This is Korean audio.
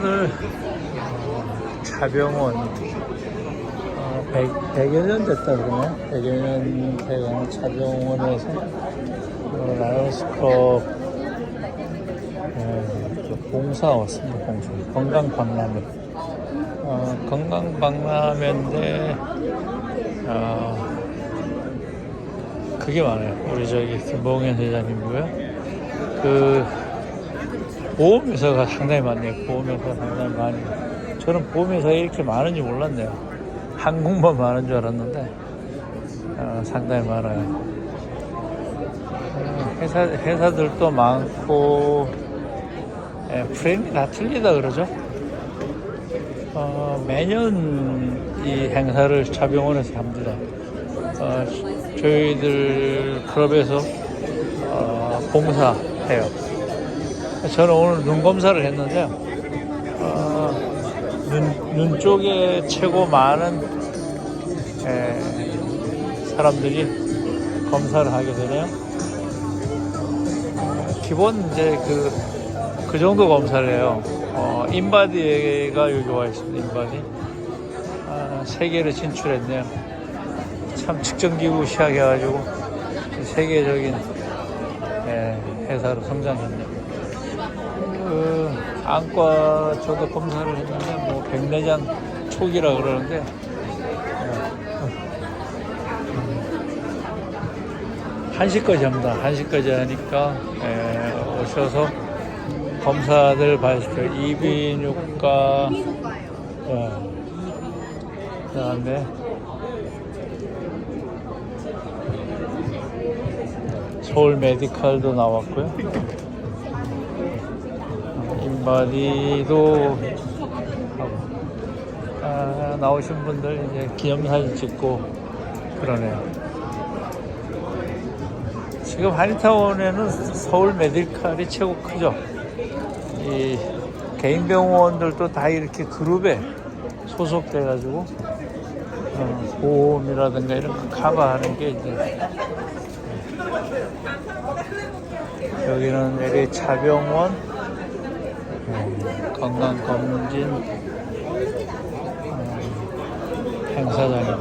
오늘 어, 차병원 어, 100, 100 여 년 됐다 그러네. 100여 년 돼가는 차병원에서 어, 라이언스컵 어, 그 봉사 왔습니다 봉사 건강박람회. 어, 건강박람회인데 어, 그게 많아요. 우리 저기 김봉현 회장님이고요. 그 보험회사가 상당히 많네요. 보험회사가 상당히 많이. 저는 보험회사가 이렇게 많은지 몰랐네요. 한국만 많은 줄 알았는데, 어, 상당히 많아요. 어, 회사, 회사들도 많고, 예, 프레임이 다 틀리다 그러죠. 어, 매년 이 행사를 차병원에서 합니다. 어, 저희들 클럽에서 어, 봉사해요. 저는 오늘 눈 검사를 했는데요. 어, 눈, 눈 쪽에 최고 많은 에, 사람들이 검사를 하게 되네요. 어, 기본 이제 그, 그 정도 검사를 해요. 어, 인바디가 여기 와 있습니다. 인바디. 아, 세계를 진출했네요. 참 측정기구 시작해가지고 세계적인 예, 회사로 성장했네요. 그 안과 저도 검사를 했는데 뭐 백내장 초기라 그러는데 한 1시까지 합니다. 1시까지 하니까 에, 오셔서 검사들 봐주십시오. 이비인후과 예, 그다음에 서울 메디칼도 나왔고요. 인바디도 하고 아, 나오신 분들 이제 기념사진 찍고 그러네요. 지금 한인타운에는 서울 메디칼이 최고 크죠. 이 개인 병원들도 다 이렇게 그룹에 소속돼 가지고 어, 보험이라든가 이런 거 커버하는 게 이제 여기는 LA 차병원 음, 건강검진 음, 행사장입니다.